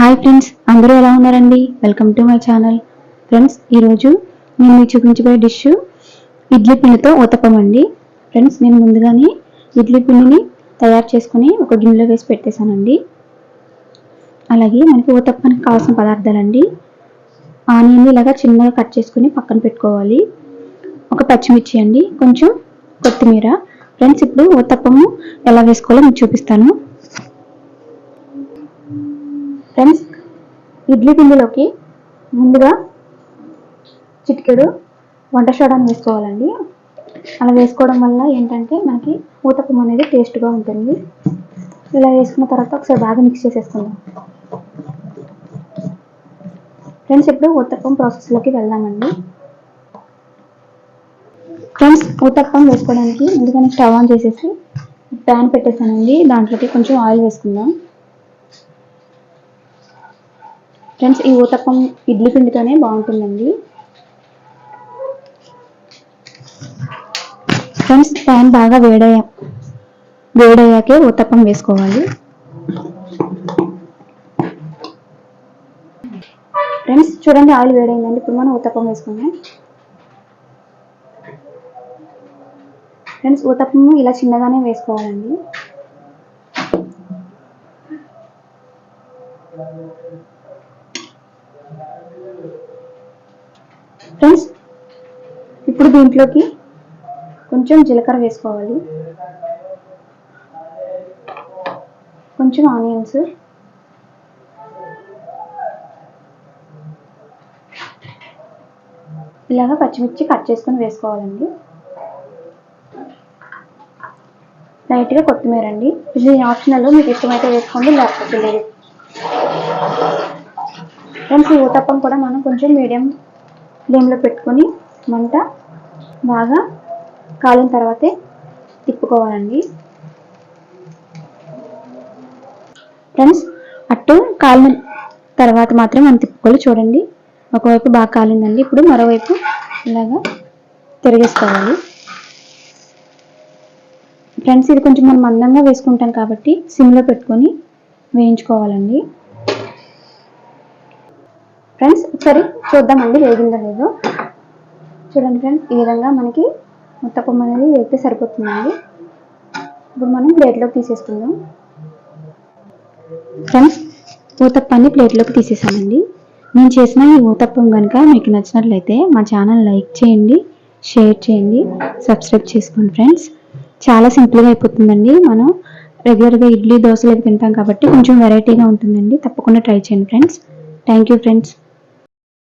Hi friends అందరూ ఎలా ఉన్నారండి? Welcome to my channel. Friends ఈరోజు నేను మీకు చూపించబోయే డిష్ ఇడ్లీ పిండితో ఊతప్పం అండి. ఫ్రెండ్స్ నేను ముందుగానే ఇడ్లీ పిండిని తయారు చేసుకుని ఒక గిన్నెలో వేసి పెట్టేశానండి. అలాగే మనకి ఉతప్పానికి కావాల్సిన పదార్థాలండి. ఆనియన్ ఇలాగా చిన్నగా కట్ చేసుకుని పక్కన పెట్టుకోవాలి. ఒక పచ్చిమిర్చి అండి కొంచెం కొత్తిమీర. ఫ్రెండ్స్ ఇప్పుడు ఊతప్పము ఎలా వేసుకోవాలో మీకు చూపిస్తాను. ఫ్రెండ్స్ ఇడ్లీ పిండిలోకి ముందుగా చిటికెడు వంట సోడాని వేసుకోవాలండి. అలా వేసుకోవడం వల్ల ఏంటంటే మనకి ఊతపం అనేది టేస్ట్గా ఉంటుంది. ఇలా వేసుకున్న తర్వాత ఒకసారి బాగా మిక్స్ చేసేసుకుందాం. ఫ్రెండ్స్ ఇప్పుడు ఊతప్పం ప్రాసెస్లోకి వెళ్దామండి. ఫ్రెండ్స్ ఊతప్పం వేసుకోవడానికి ముందుగానే స్టవ్ ఆన్ చేసేసి ప్యాన్ పెట్టేసానండి. దాంట్లోకి కొంచెం ఆయిల్ వేసుకుందాం. ఫ్రెండ్స్ ఈ ఊతప్పం ఇడ్లీ పిండితోనే బాగుంటుందండి. ఫ్రెండ్స్ ప్యాన్ బాగా వేడయ్యా వేడయ్యాకే ఊతప్పం వేసుకోవాలి. ఫ్రెండ్స్ చూడండి ఆయిల్ వేడైందండి. ఇప్పుడు మనం ఊతప్పం వేసుకుందాం. ఫ్రెండ్స్ ఊతప్పం ఇలా చిన్నగానే వేసుకోవాలండి. ఫ్రెండ్స్ ఇప్పుడు దీంట్లోకి కొంచెం జీలకర్ర వేసుకోవాలి. కొంచెం ఆనియన్స్. ఇలాగ పచ్చిమిర్చి కట్ చేసుకొని వేసుకోవాలండి. లైట్గా కొత్తిమీర అండి. ఇది ఆప్షనల్ మీకు ఇష్టమైతే వేసుకోండి లేకపోతే లేదు. ఫ్రెండ్స్ ఈ ఊతప్పం కూడా మనం కొంచెం మీడియం ఫ్లేమ్లో పెట్టుకొని మంట బాగా కాలిన తర్వాతే తిప్పుకోవాలండి. ఫ్రెండ్స్ అట్టు కాలిన తర్వాత మాత్రం మనం తిప్పుకోవాలి. చూడండి ఒకవైపు బాగా కాలిందండి. ఇప్పుడు మరోవైపు ఇలాగా తిరిగేసుకోవాలి. ఫ్రెండ్స్ ఇది కొంచెం మనం మందంగా వేసుకుంటాం కాబట్టి సిమ్లో పెట్టుకొని వేయించుకోవాలండి ఫ్రెండ్స్ ఒకసారి చూద్దామండి వేగిందో లేదో. చూడండి ఫ్రెండ్స్ ఈ విధంగా మనకి ముత్తపం అనేది వేస్తే సరిపోతుందండి. ఇప్పుడు మనం ప్లేట్లోకి తీసేసుకుందాం. ఫ్రెండ్స్ ఊతప్పాన్ని ప్లేట్లోకి తీసేసామండి. నేను చేసిన ఈ ఊతప్పం కనుక మీకు నచ్చినట్లయితే మా ఛానల్ లైక్ చేయండి షేర్ చేయండి సబ్స్క్రైబ్ చేసుకోండి ఫ్రెండ్స్ చాలా సింపుల్గా అయిపోతుందండి. మనం రెగ్యులర్గా ఇడ్లీ దోశలు అవి తింటాం కాబట్టి కొంచెం వెరైటీగా ఉంటుందండి. తప్పకుండా ట్రై చేయండి ఫ్రెండ్స్ థ్యాంక్ యూ ఫ్రెండ్స్